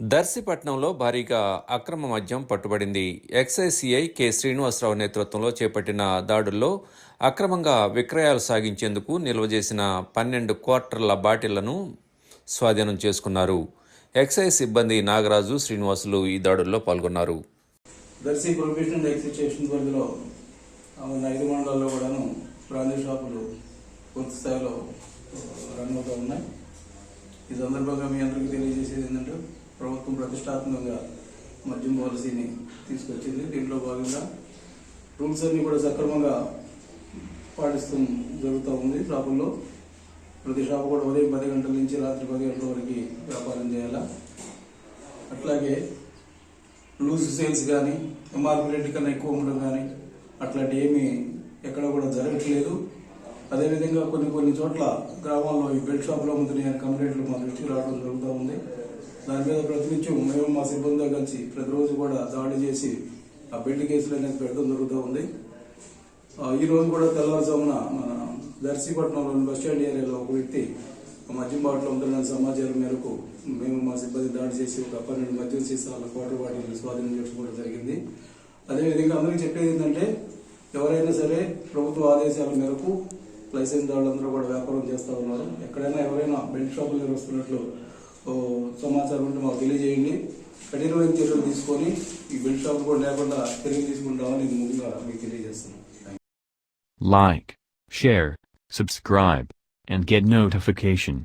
దర్శిపట్నంలో భారీగా అక్రమ మద్యం పట్టుబడింది. ఎక్సైసీఐ కె శ్రీనివాసరావు నేతృత్వంలో చేపట్టిన దాడుల్లో అక్రమంగా విక్రయాలు సాగించేందుకు నిల్వ చేసిన పన్నెండు క్వార్టర్ల బాటిళ్ళను స్వాధీనం చేసుకున్నారు. ఎక్సైజ్ సిబ్బంది నాగరాజు శ్రీనివాసులు ఈ దాడుల్లో పాల్గొన్నారు. దర్శి ప్రొఫెషనల్ ఎక్సైజ్ స్టేషన్ పరిధిలో ఐదు మండలాల్లో కూడాను బ్రాందీ షాపులు పూర్తి స్థాయిలో రన్ అవుతూ ఉన్నాయి. ఈ సందర్భంగా మీ అందరికీ తెలియజేసేది ఏంటంటే ప్రభుత్వం ప్రతిష్టాత్మకంగా మద్యం పాలసీని తీసుకొచ్చింది. దీంట్లో భాగంగా రూల్స్ అన్ని కూడా సక్రమంగా పాటిస్తూ జరుగుతూ ఉంది షాపుల్లో. ప్రతి షాపు కూడా ఉదయం పది గంటల నుంచి రాత్రి పది గంటల వరకు వ్యాపారం చేయాలా? అట్లాగే లూజ్ సేల్స్ కానీ ఎంఆర్పీ రేట్ కన్నా ఎక్కువ ఉండడం కానీ అట్లాంటి ఏమీ ఎక్కడ కూడా జరగట్లేదు. అదేవిధంగా కొన్ని కొన్ని చోట్ల గ్రామాల్లో ఈ బెడ్ షాప్లో అమ్ముతున్నాయి కంప్లైంట్లు మా దృష్టికి రావడం జరుగుతూ ఉంది. దాని మీద ప్రతినిత్యం మేము మా సిబ్బందితో కలిసి ప్రతిరోజు కూడా దాడి చేసి ఆ బెడ్ కేసులు అనేది పెట్టడం జరుగుతూ ఉంది. ఈరోజు కూడా తెల్లవారుజామున మన దర్శీపట్నంలోని బస్ స్టాండ్ ఏరియాలో ఒక వ్యక్తి మద్యం బాటిల్ అమ్ముతున్న సమాచారం మేరకు మేము మా సిబ్బంది దాడి చేసి ఒక పన్నెండు మద్యం సీసాల క్వార్టర్ బాటిల్ స్వాధీనం చేసుకోవడం జరిగింది. అదేవిధంగా అందరికీ చెప్పేది ఏంటంటే ఎవరైనా సరే ప్రభుత్వ ఆదేశాల మేరకు లైసెన్స్ వాళ్ళందరూ కూడా వ్యాపారం చేస్తూ ఉన్నారు. ఎక్కడైనా ఎవరైనా బెల్ట్ షాపులు నిర్వహిస్తున్నట్లు సమాచారం ఉంటే మాకు తెలియజేయండి. కఠినమైన చర్యలు తీసుకొని ఈ బెల్ట్ షాపులు కూడా లేకుండా తిరిగి తీసుకుంటామని ఇది ముందుగా మీకు తెలియజేస్తున్నాను like share subscribe and get and get notification.